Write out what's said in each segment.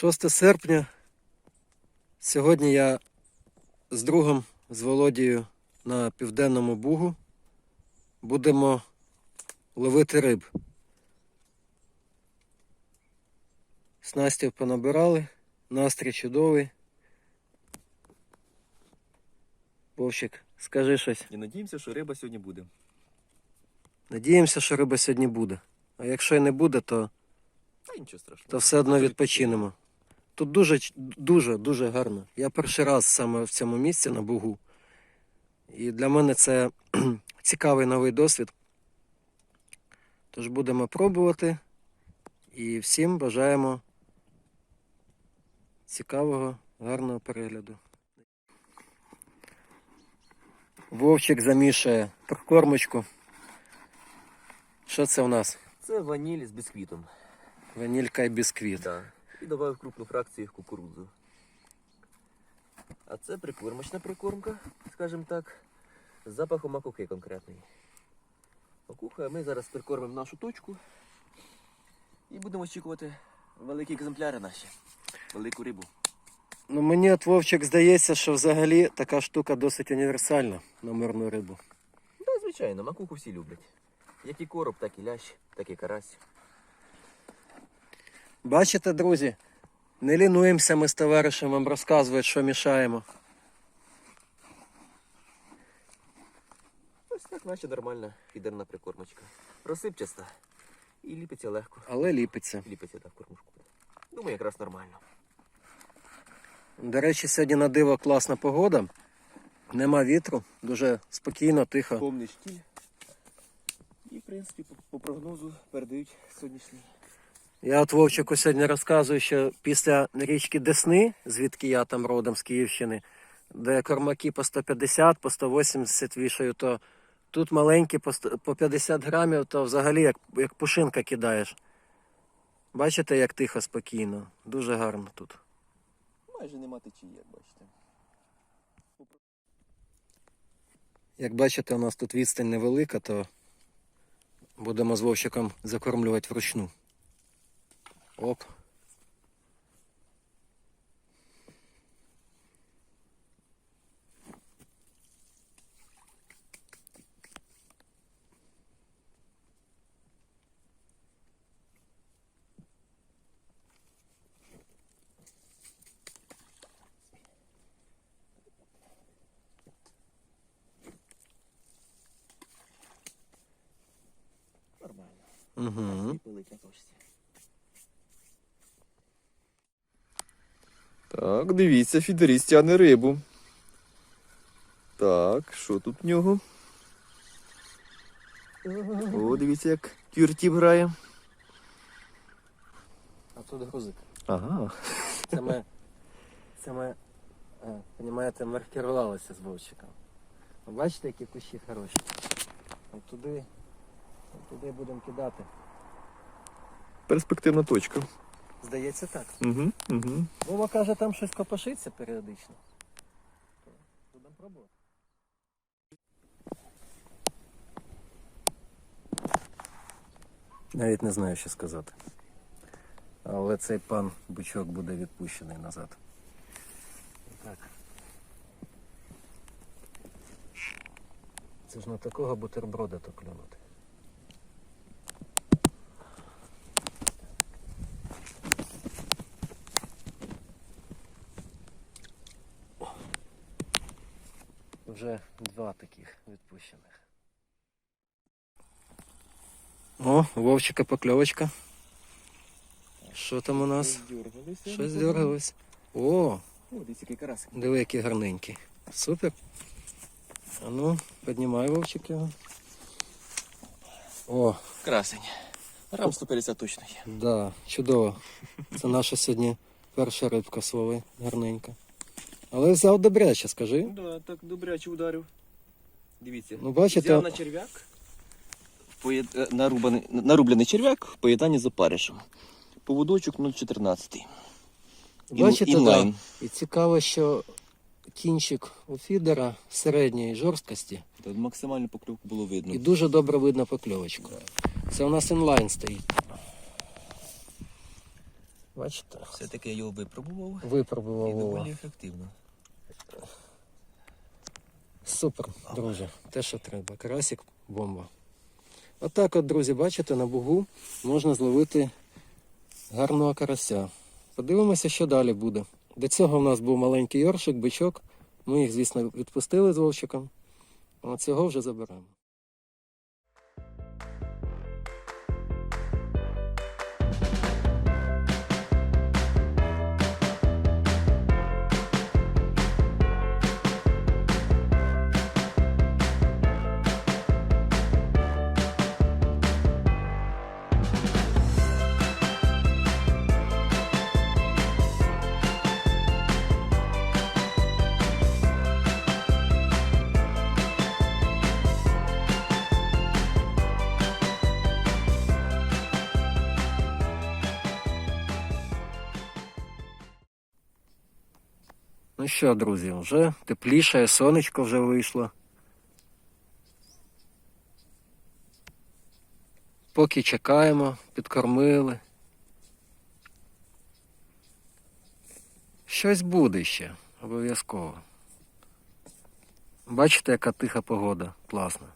6 серпня. Сьогодні я з другом, з Володією на Південному Бугу будемо ловити риб. Снастів понабирали, настрій чудовий. Вовчик, скажи щось. І надіємося, що риба сьогодні буде. Надіємося, що риба сьогодні буде. А якщо і не буде, то Та нічого страшного. то все одно відпочинемо. Тут дуже дуже дуже гарно. Я перший раз саме в цьому місці на Бугу. І для мене це цікавий новий досвід. Тож будемо пробувати. І всім бажаємо цікавого, гарного перегляду. Вовчик замішує прикормочку. Що це у нас? Це ваніль з бісквітом. Ванілька і бісквіт. Да. І додав крупну фракцію кукурудзу. А це прикормочна прикормка, скажімо так, з запахом макухи конкретної. Макуха, ми зараз прикормимо нашу точку і будемо очікувати великі екземпляри наші, велику рибу. Ну, мені от Вовчик здається, що взагалі така штука досить універсальна на мирну рибу. Да, звичайно, макуху всі люблять. Як і короб, так і лящ, так і карась. Бачите, друзі, не лінуємося ми з товаришем вам розказувати, що мішаємо. Ось так наче нормальна фідерна прикормочка. Розсипчаста і ліпиться легко. Але ліпиться. Ліпиться так в кормушку. Думаю, якраз нормально. До речі, сьогодні на диво класна погода. Нема вітру, дуже спокійно, тихо. Повний штіль. І, в принципі, по, по прогнозу передають сьогоднішній. Я от Вовчику сьогодні розказую, що після річки Десни, звідки я там родом з Київщини, де кормаки по 150, по 180 вішаю, то тут маленькі по, 100 по 50 грамів, то взагалі як, як пушинка кидаєш. Бачите, як тихо, спокійно. Дуже гарно тут. Майже нема течії, як бачите. Як бачите, у нас тут відстань невелика, то будемо з Вовчиком закормлювати вручну. Оп. Нормально. Угу. І пилить на точці. Так, дивіться, фідеріст тягне рибу. Так, що тут в нього? О, дивіться, як кюртіп грає. А тут грузик. Ага. Це ми, це ми, е, понімаєте, маркірувалися з Вовчиком. Ви Бачите, які кущі хороші? От туди, от туди будемо кидати. Перспективна точка. Здається так. Угу, угу. Вова каже, там щось копошиться періодично. Будемо пробувати. Навіть не знаю, що сказати. Але цей пан бичок буде відпущений назад. Так. Це ж на такого бутерброда то клюнути. Вже два таких відпущених. О, Вовчика покльовочка. Що там у нас? Щось дергалось. О, диви, який гарненький. Супер. А ну, піднімай Вовчик його. О, Красень. Грам 150 точно є. да, чудово. Це наша сьогодні перша рибка з Вови, гарненька. Але взяв добряче, скажи. Да, так добряче ударив. Дивіться. Ну, бачите- Взяв на черв'як. в поєд- е, Нарубаний, нарублений черв'як в поєднанні з опаришем. Поводочок 0,14. Бачите, інлайн. да. І цікаво, що кінчик у фідера середньої жорсткості Тут максимальну покльовку було видно. і дуже добре видно покльовочку. Це у нас інлайн стоїть. Бачите? Все-таки я його випробував Випробував і доволі ефективно. Супер, друже. Те, що треба. Карасик бомба. Отак от, друзі, бачите, на бугу можна зловити гарного карася. Подивимося, що далі буде. До цього в нас був маленький йоршик, бичок. Ми їх, звісно, відпустили з вовчиком. А цього вже заберемо. Ну що, друзі, вже тепліше, сонечко вже вийшло. Поки чекаємо, підкормили. Щось буде ще, обов'язково. Бачите, яка тиха погода, класна.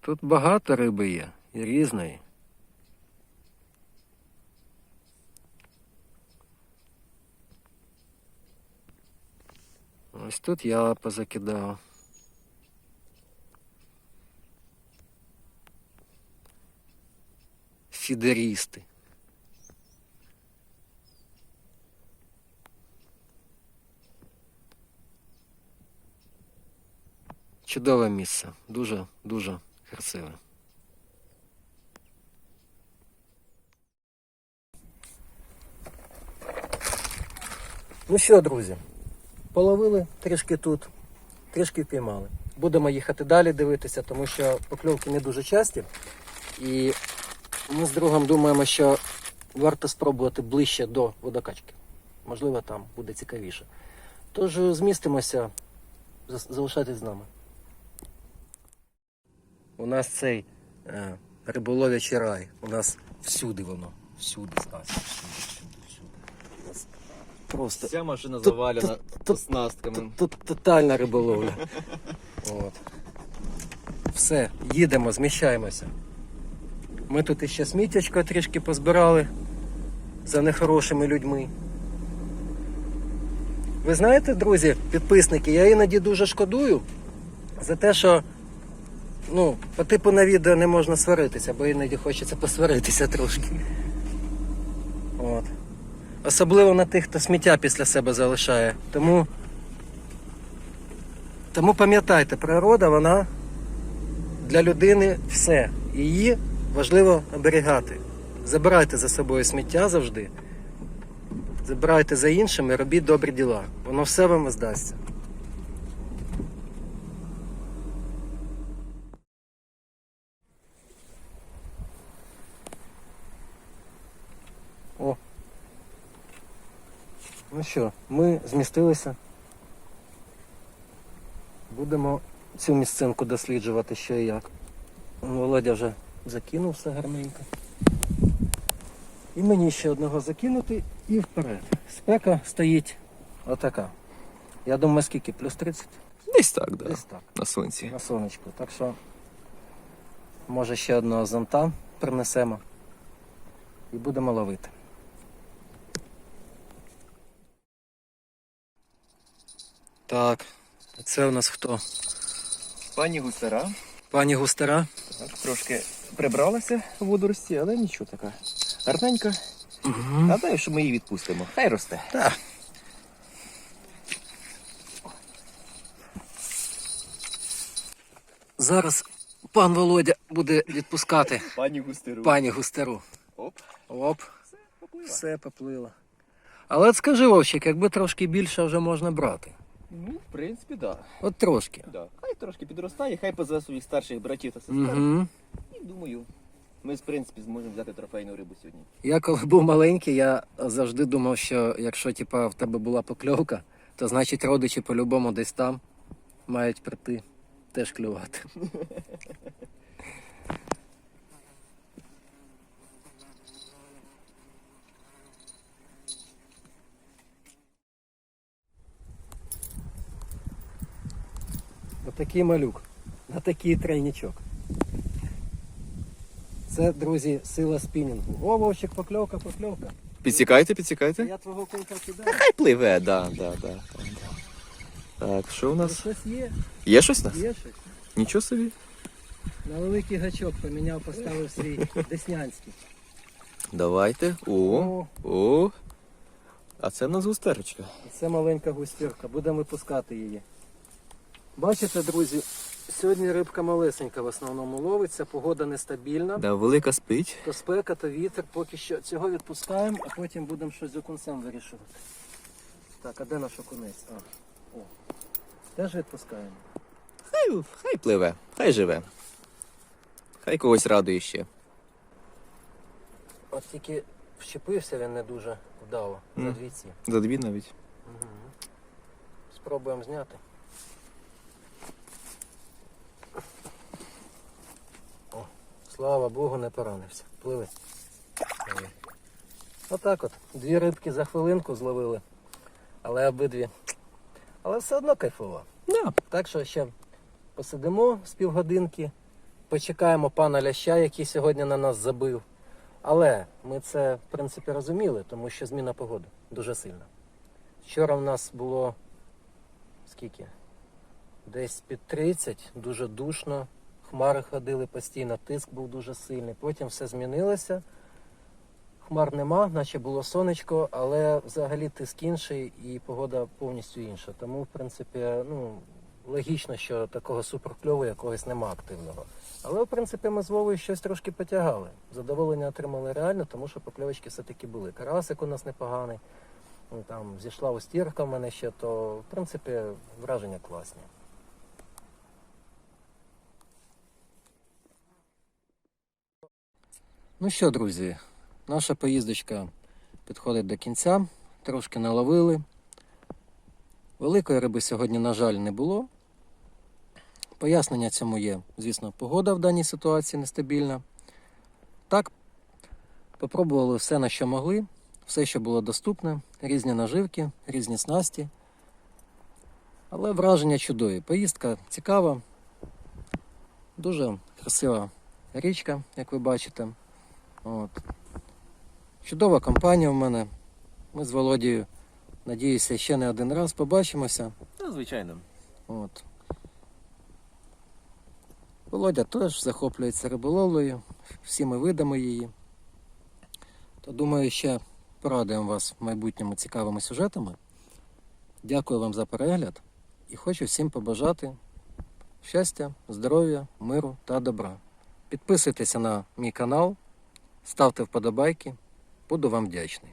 Тут багато риби є, і різної. Ось тут я позакидав. Фідерісти. Чудове місце. Дуже, дуже красиве. Ну що, друзі, Половили трішки тут, трішки впіймали. Будемо їхати далі дивитися, тому що покльовки не дуже часті. І ми з другом думаємо, що варто спробувати ближче до водокачки. Можливо, там буде цікавіше. Тож змістимося, залишайтесь з нами. У нас цей е, риболовячий рай. У нас всюди воно. Всюди, Стась, всюди, всюди, Просто Вся машина завалена оснастками. Тотальна риболовля. От. Все, їдемо, зміщаємося. Ми тут іще сміттячко трішки позбирали за нехорошими людьми. Ви знаєте, друзі, підписники, я іноді дуже шкодую за те, що ну, по типу на відео не можна сваритися, бо іноді хочеться посваритися трошки. От. Особливо на тих, хто сміття після себе залишає. Тому, тому пам'ятайте, природа, вона для людини все. Її важливо оберігати. Забирайте за собою сміття завжди. Забирайте за іншими, робіть добрі діла. Воно все вам здасться. О. Ну що, ми змістилися. Будемо цю місцинку досліджувати, що і як. Володя вже закинув все гарненько. І мені ще одного закинути і вперед. Спека стоїть отака. Я думаю, скільки? Плюс 30? Десь так, да. Десь так. На сонці. На сонечку. Так що, може, ще одного зонта принесемо і будемо ловити. Так, це у нас хто? Пані гусара Пані Густера. так, трошки прибралася в водорості, але нічого така. Гарненька. Угу. Гадаю, що ми її відпустимо. Хай росте. Так. Зараз пан Володя буде відпускати Пані густеру. пані Густеру. Оп. Оп, Поплила. все поплило. Але от скажи, Вовчик, якби трошки більше вже можна брати. Ну, в принципі, да. От трошки. да. Хай трошки підростає, хай позове своїх старших братів та сестер. Угу. І думаю, ми, в принципі, зможемо взяти трофейну рибу сьогодні. Я коли був маленький, я завжди думав, що якщо типа, в тебе була покльовка, то значить родичі по-любому десь там мають прийти теж клювати. Отакий малюк. На такий тройничок. Це, друзі, сила спінінгу. О, вовчик, покльовка, покльовка. Підсікайте, підсікайте. Я твого кулька кидаю. Хай пливе, да, да, да. Так, що у нас? Щось є, Є щось у нас? є щось. Нічого собі. На великий гачок поміняв, поставив свій деснянський. Давайте. О, О, о. А це в нас густерочка. це маленька густірка, будемо випускати її. Бачите, друзі, сьогодні рибка малесенька в основному ловиться, погода нестабільна. Да, велика спить. То спека, то вітер, поки що цього відпускаємо, а потім будемо щось з окунцем вирішувати. Так, а де наш окунець? А, о. Теж відпускаємо. Хай, хай пливе, хай живе. Хай когось радує ще. От тільки вщепився він не дуже вдало за дві ці. За дві навіть. Угу. Спробуємо зняти. Слава Богу, не поранився. Пливи. Отак от. Дві рибки за хвилинку зловили. Але обидві. Але все одно кайфово. Да. Так що ще посидимо з півгодинки, почекаємо пана Ляща, який сьогодні на нас забив. Але ми це, в принципі, розуміли, тому що зміна погоди дуже сильна. Вчора в нас було скільки? Десь під 30, дуже душно. Хмари ходили постійно, тиск був дуже сильний. Потім все змінилося. Хмар нема, наче було сонечко, але взагалі тиск інший і погода повністю інша. Тому, в принципі, ну, логічно, що такого суперкльову якогось нема активного. Але, в принципі, ми з Вовою щось трошки потягали. Задоволення отримали реально, тому що покльовочки все-таки були. Карасик у нас непоганий. Ну, Там зійшла устірка в мене ще, то в принципі враження класні. Ну що, друзі, наша поїздочка підходить до кінця. Трошки наловили. Великої риби сьогодні, на жаль, не було. Пояснення цьому є, звісно, погода в даній ситуації нестабільна. Так, попробували все, на що могли, все, що було доступне, різні наживки, різні снасті. Але враження чудові. Поїздка цікава, дуже красива річка, як ви бачите. От. Чудова компанія в мене. Ми з Володією, надіюся, ще не один раз побачимося. Ну, звичайно. От. Володя теж захоплюється риболовлею, всі ми видамо її. То думаю, ще порадуємо вас в майбутньому цікавими сюжетами. Дякую вам за перегляд і хочу всім побажати щастя, здоров'я, миру та добра. Підписуйтеся на мій канал, ставте вподобайки, буду вам вдячний.